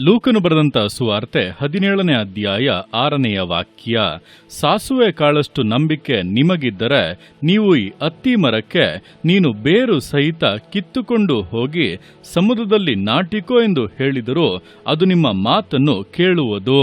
ಲೂಕನು ಬರೆದಂತ ಸುವಾರ್ತೆ ಹದಿನೇಳನೇ ಅಧ್ಯಾಯ ಆರನೆಯ ವಾಕ್ಯ, ಸಾಸುವೆ ಕಾಳಷ್ಟು ನಂಬಿಕೆ ನಿಮಗಿದ್ದರೆ ನೀವು ಈ ಅತ್ತಿ ಮರಕ್ಕೆ ನೀನು ಬೇರು ಸಹಿತ ಕಿತ್ತುಕೊಂಡು ಹೋಗಿ ಸಮುದ್ರದಲ್ಲಿ ನಾಟಿಕೋ ಎಂದು ಹೇಳಿದರೂ ಅದು ನಿಮ್ಮ ಮಾತನ್ನು ಕೇಳುವುದು.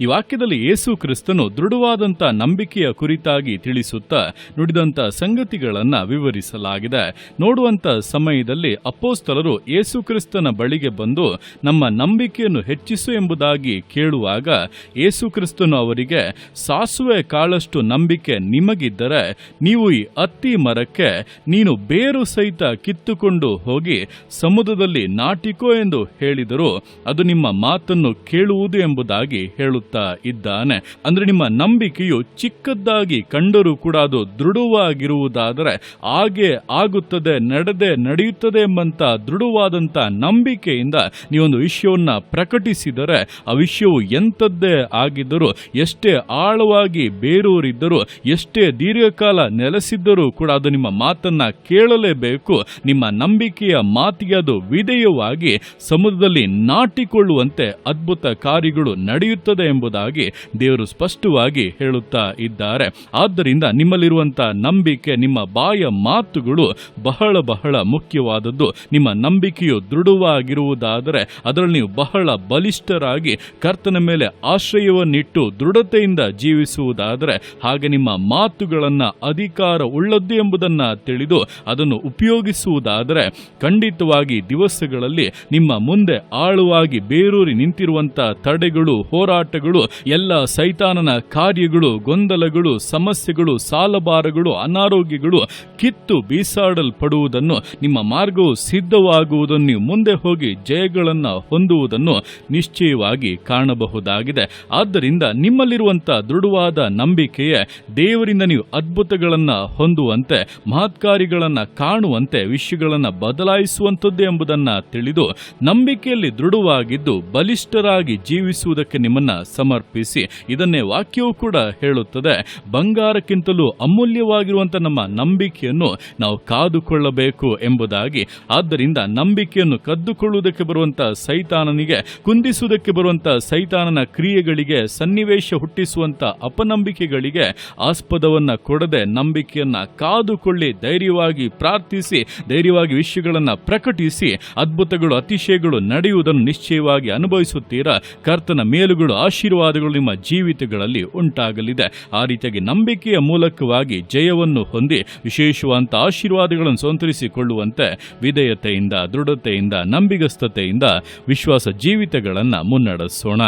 ಈ ವಾಕ್ಯದಲ್ಲಿ ಯೇಸು ಕ್ರಿಸ್ತನು ದೃಢವಾದಂಥ ನಂಬಿಕೆಯ ಕುರಿತಾಗಿ ತಿಳಿಸುತ್ತಾ ನುಡಿದಂಥ ಸಂಗತಿಗಳನ್ನು ವಿವರಿಸಲಾಗಿದೆ. ನೋಡುವಂಥ ಸಮಯದಲ್ಲಿ ಅಪ್ಪೋಸ್ತಲರು ಯೇಸು ಕ್ರಿಸ್ತನ ಬಳಿಗೆ ಬಂದು ನಮ್ಮ ನಂಬಿಕೆಯನ್ನು ಹೆಚ್ಚಿಸು ಎಂಬುದಾಗಿ ಕೇಳುವಾಗ ಯೇಸು ಕ್ರಿಸ್ತನು ಅವರಿಗೆ, ಸಾಸುವೆ ಕಾಳಷ್ಟು ನಂಬಿಕೆ ನಿಮಗಿದ್ದರೆ ನೀವು ಈ ಅತ್ತಿ ಮರಕ್ಕೆ ನೀನು ಬೇರು ಸಹಿತ ಕಿತ್ತುಕೊಂಡು ಹೋಗಿ ಸಮುದ್ರದಲ್ಲಿ ನಾಟಿಕೋ ಎಂದು ಹೇಳಿದರೂ ಅದು ನಿಮ್ಮ ಮಾತನ್ನು ಕೇಳುವುದು ಎಂಬುದಾಗಿ ಹೇಳುತ್ತಾ ಇದ್ದಾನೆ. ಅಂದ್ರೆ ನಿಮ್ಮ ನಂಬಿಕೆಯು ಚಿಕ್ಕದ್ದಾಗಿ ಕಂಡರೂ ಕೂಡ ಅದು ದೃಢವಾಗಿರುವುದಾದರೆ ಹಾಗೆ ಆಗುತ್ತದೆ, ನಡೆದೇ ನಡೆಯುತ್ತದೆ ಎಂಬಂತ ದೃಢವಾದಂತ ನಂಬಿಕೆಯಿಂದ ನೀವೊಂದು ವಿಷಯವನ್ನ ಪ್ರಕಟಿಸಿದರೆ ಆ ವಿಷಯವು ಎಂಥದ್ದೇ ಆಗಿದ್ದರೂ, ಎಷ್ಟೇ ಆಳವಾಗಿ ಬೇರೂರಿದ್ದರೂ, ಎಷ್ಟೇ ದೀರ್ಘಕಾಲ ನೆಲೆಸಿದ್ದರೂ ಕೂಡ ಅದು ನಿಮ್ಮ ಮಾತನ್ನ ಕೇಳಲೇಬೇಕು. ನಿಮ್ಮ ನಂಬಿಕೆಯ ಮಾತಿಗೆ ಅದು ವಿಧೇಯವಾಗಿ ಸಮುದ್ರದಲ್ಲಿ ನಾಟಿಕೊಳ್ಳುವಂತೆ ಅದ್ಭುತ ಕಾರ್ಯಗಳು ನಡೆಯುತ್ತದೆ ಎಂಬುದಾಗಿ ದೇವರು ಸ್ಪಷ್ಟವಾಗಿ ಹೇಳುತ್ತಾ ಇದ್ದಾರೆ. ಆದ್ದರಿಂದ ನಿಮ್ಮಲ್ಲಿರುವಂತಹ ನಂಬಿಕೆ, ನಿಮ್ಮ ಬಾಯ ಮಾತುಗಳು ಬಹಳ ಬಹಳ ಮುಖ್ಯವಾದದ್ದು. ನಿಮ್ಮ ನಂಬಿಕೆಯು ದೃಢವಾಗಿರುವುದಾದರೆ ಅದರಲ್ಲಿ ನೀವು ಬಹಳ ಬಲಿಷ್ಠರಾಗಿ ಕರ್ತನ ಮೇಲೆ ಆಶ್ರಯವನ್ನಿಟ್ಟು ದೃಢತೆಯಿಂದ ಜೀವಿಸುವುದಾದರೆ ಹಾಗೆ ನಿಮ್ಮ ಮಾತುಗಳನ್ನ ಅಧಿಕಾರ ಉಳ್ಳದ್ದು ಎಂಬುದನ್ನ ತಿಳಿದು ಅದನ್ನು ಉಪಯೋಗಿಸುವುದಾದರೆ ಖಂಡಿತವಾಗಿ ದಿವಸಗಳಲ್ಲಿ ನಿಮ್ಮ ಮುಂದೆ ಆಳವಾಗಿ ಬೇರೂರಿ ನಿಂತಿರುವಂತಹ ತಡೆಗಳು, ಹೋರಾಟಗಳು ಎಲ್ಲ ಸೈತಾನನ ಕಾರ್ಯಗಳು, ಗೊಂದಲಗಳು, ಸಮಸ್ಯೆಗಳು, ಸಾಲಭಾರಗಳು, ಅನಾರೋಗ್ಯಗಳು ಕಿತ್ತು ಬೀಸಾಡಲ್ಪಡುವುದನ್ನು, ನಿಮ್ಮ ಮಾರ್ಗವು ಸಿದ್ಧವಾಗುವುದನ್ನು ಮುಂದೆ ಹೋಗಿ ಜಯಗಳನ್ನು ಹೊಂದುವುದನ್ನು ನಿಶ್ಚಯವಾಗಿ ಕಾಣಬಹುದಾಗಿದೆ. ಆದ್ದರಿಂದ ನಿಮ್ಮಲ್ಲಿರುವಂತಹ ದೃಢವಾದ ನಂಬಿಕೆಯೇ ದೇವರಿಂದ ನೀವು ಅದ್ಭುತಗಳನ್ನು ಹೊಂದುವಂತೆ ಮಹತ್ಕಾರಿಗಳನ್ನು ಕಾಣುವಂತೆ, ವಿಷಯಗಳನ್ನು ಬದಲಾಯಿಸುವಂಥದ್ದು ಎಂಬುದನ್ನು ತಿಳಿದು, ನಂಬಿಕೆಯಲ್ಲಿ ದೃಢವಾಗಿದ್ದು, ಬಲಿಷ್ಠರಾಗಿ ಜೀವಿಸುವುದಕ್ಕೆ ನಿಮ್ಮನ್ನ ಸಮರ್ಪಿಸಿ. ಇದನ್ನೇ ವಾಕ್ಯವು ಕೂಡ ಹೇಳುತ್ತದೆ. ಬಂಗಾರಕ್ಕಿಂತಲೂ ಅಮೂಲ್ಯವಾಗಿರುವಂಥ ನಮ್ಮ ನಂಬಿಕೆಯನ್ನು ನಾವು ಕಾದುಕೊಳ್ಳಬೇಕು ಎಂಬುದಾಗಿ. ಆದ್ದರಿಂದ ನಂಬಿಕೆಯನ್ನು ಕದ್ದುಕೊಳ್ಳುವುದಕ್ಕೆ ಬರುವಂತಹ ಸೈತಾನನಿಗೆ, ಕುಂದಿಸುವುದಕ್ಕೆ ಬರುವಂತಹ ಸೈತಾನನ ಕ್ರಿಯೆಗಳಿಗೆ, ಸನ್ನಿವೇಶ ಹುಟ್ಟಿಸುವಂತ ಅಪನಂಬಿಕೆಗಳಿಗೆ ಆಸ್ಪದವನ್ನ ಕೊಡದೆ ನಂಬಿಕೆಯನ್ನ ಕಾದುಕೊಳ್ಳಿ, ಧೈರ್ಯವಾಗಿ ಪ್ರಾರ್ಥಿಸಿ, ಧೈರ್ಯವಾಗಿ ವಿಷಯಗಳನ್ನು ಪ್ರಕಟಿಸಿ, ಅದ್ಭುತಗಳು, ಅತಿಶಯಗಳು ನಡೆಯುವುದನ್ನು ನಿಶ್ಚಯವಾಗಿ ಅನುಭವಿಸುತ್ತೀರಾ? ಕರ್ತನ ಮೇಲುಗಳು ಆಶೀರ್ವಾದಗಳು ನಿಮ್ಮ ಜೀವಿತಗಳಲ್ಲಿ ಉಂಟಾಗಲಿದೆ. ಆ ರೀತಿಯಾಗಿ ನಂಬಿಕೆಯ ಮೂಲಕವಾಗಿ ಜಯವನ್ನು ಹೊಂದಿ ವಿಶೇಷವಾದಂಥ ಆಶೀರ್ವಾದಗಳನ್ನು ಸಂತರಿಸಿಕೊಳ್ಳುವಂತೆ ವಿಧೇಯತೆಯಿಂದ, ದೃಢತೆಯಿಂದ, ನಂಬಿಗಸ್ತತೆಯಿಂದ ವಿಶ್ವಾಸ ಜೀವಿತಗಳನ್ನು ಮುನ್ನಡೆಸೋಣ.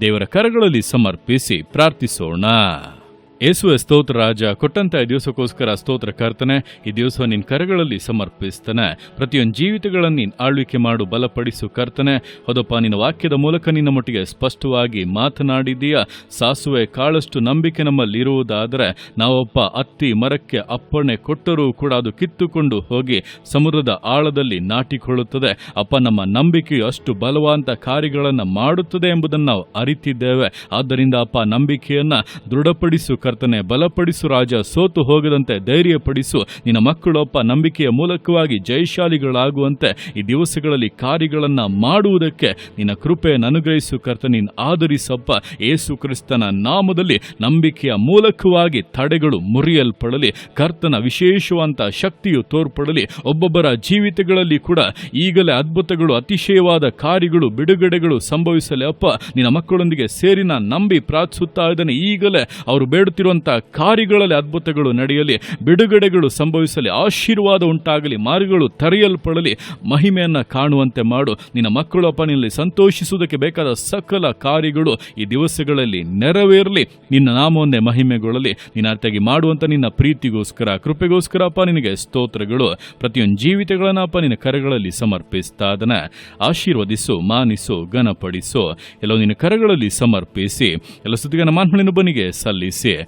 ದೇವರ ಕರಗಳಲ್ಲಿ ಸಮರ್ಪಿಸಿ ಪ್ರಾರ್ಥಿಸೋಣ. ಯೇಸುವೆ ಸ್ತೋತ್ರ ರಾಜ, ಕೊಟ್ಟಂತ ಈ ದಿವಸಕ್ಕೋಸ್ಕರ ಸ್ತೋತ್ರ ಕರ್ತನೆ, ಈ ದಿವಸ ನಿನ್ನ ಕರಗಳಲ್ಲಿ ಸಮರ್ಪಿಸ್ತಾನೆ. ಪ್ರತಿಯೊಂದು ಜೀವಿತಗಳನ್ನು ನೀನು ಆಳ್ವಿಕೆ ಮಾಡು, ಬಲಪಡಿಸು ಕರ್ತನೆ. ಹೌದಪ್ಪ, ನಿನ್ನ ವಾಕ್ಯದ ಮೂಲಕ ನಿನ್ನ ಮಟ್ಟಿಗೆ ಸ್ಪಷ್ಟವಾಗಿ ಮಾತನಾಡಿದೀಯ ಸಾಸುವೆ, ಕಾಳಷ್ಟು ನಂಬಿಕೆ ನಮ್ಮಲ್ಲಿ ಇರುವುದಾದರೆ, ನಾವೊಬ್ಬ ಅತ್ತಿ ಮರಕ್ಕೆ ಅಪ್ಪಣೆ ಕೊಟ್ಟರೂ ಕೂಡ ಅದು ಕಿತ್ತುಕೊಂಡು ಹೋಗಿ ಸಮುದ್ರದ ಆಳದಲ್ಲಿ ನಾಟಿಕೊಳ್ಳುತ್ತದೆ. ಅಪ್ಪ, ನಮ್ಮ ನಂಬಿಕೆಯು ಅಷ್ಟು ಬಲವಂತ ಕಾರ್ಯಗಳನ್ನು ಮಾಡುತ್ತದೆ ಎಂಬುದನ್ನು ನಾವು ಅರಿತಿದ್ದೇವೆ. ಆದ್ದರಿಂದ ಅಪ್ಪ, ನಂಬಿಕೆಯನ್ನು ದೃಢಪಡಿಸು ಕರ್ತನೆ, ಬಲಪಡಿಸು ರಾಜ, ಸೋತು ಹೋಗದಂತೆ ಧೈರ್ಯಪಡಿಸು. ನಿನ್ನ ಮಕ್ಕಳೊಪ್ಪ ನಂಬಿಕೆಯ ಮೂಲಕವಾಗಿ ಜಯಶಾಲಿಗಳಾಗುವಂತೆ ಈ ದಿವಸಗಳಲ್ಲಿ ಕಾರ್ಯಗಳನ್ನು ಮಾಡುವುದಕ್ಕೆ ನಿನ್ನ ಕೃಪೆಯನ್ನು ಅನುಗ್ರಹಿಸು ಕರ್ತ ನೀನು ಆಧರಿಸಪ್ಪ ಏಸು ಕ್ರಿಸ್ತನ ನಾಮದಲ್ಲಿ ನಂಬಿಕೆಯ ಮೂಲಕವಾಗಿ ತಡೆಗಳು ಮುರಿಯಲ್ಪಡಲಿ. ಕರ್ತನ ವಿಶೇಷವಂತ ಶಕ್ತಿಯು ತೋರ್ಪಡಲಿ. ಒಬ್ಬೊಬ್ಬರ ಜೀವಿತಗಳಲ್ಲಿ ಕೂಡ ಈಗಲೇ ಅದ್ಭುತಗಳು, ಅತಿಶಯವಾದ ಕಾರ್ಯಗಳು, ಬಿಡುಗಡೆಗಳು ಸಂಭವಿಸಲಿ ಅಪ್ಪ. ನಿನ್ನ ಮಕ್ಕಳೊಂದಿಗೆ ಸೇರಿನ ನಂಬಿ ಪ್ರಾರ್ಥಿಸುತ್ತಾ ಇದ್ದಾನೆ. ಈಗಲೇ ಅವರು ಬೇಡುತ್ತಿರುವಂತಹ ಕಾರ್ಯಗಳಲ್ಲಿ ಅದ್ಭುತಗಳು ನಡೆಯಲಿ, ಬಿಡುಗಡೆಗಳು ಸಂಭವಿಸಲಿ, ಆಶೀರ್ವಾದ ಉಂಟಾಗಲಿ, ಮಾರ್ಗಗಳು ತರೆಯಲ್ಪಡಲಿ, ಮಹಿಮೆಯನ್ನು ಕಾಣುವಂತೆ ಮಾಡು. ನಿನ್ನ ಮಕ್ಕಳು ಅಪ್ಪನಲ್ಲಿ ಸಂತೋಷಿಸುವುದಕ್ಕೆ ಬೇಕಾದ ಸಕಲ ಕಾರ್ಯಗಳು ಈ ದಿವಸಗಳಲ್ಲಿ ನೆರವೇರಲಿ. ನಿನ್ನ ನಾಮವನ್ನೇ ಮಹಿಮೆಗೊಳ್ಳಲಿ. ನಿನ್ನ ಅರ್ಥಾಗಿ ಮಾಡುವಂಥ ನಿನ್ನ ಪ್ರೀತಿಗೋಸ್ಕರ, ಕೃಪೆಗೋಸ್ಕರ ಅಪ್ಪ ನಿನಗೆ ಸ್ತೋತ್ರಗಳು. ಪ್ರತಿಯೊಂದು ಜೀವಿತಗಳನ್ನು ಅಪ್ಪ ನಿನ್ನ ಕರೆಗಳಲ್ಲಿ ಸಮರ್ಪಿಸ್ತಾ ಅದನ್ನು ಆಶೀರ್ವದಿಸು, ಮಾನಿಸು, ಘನಪಡಿಸು. ಎಲ್ಲವೂ ನಿನ್ನ ಕರೆಗಳಲ್ಲಿ ಸಮರ್ಪಿಸಿ. ಎಲ್ಲ ಸುದ್ದಿಗನ ಬನಿಗೆ ಸಲ್ಲಿಸಿ.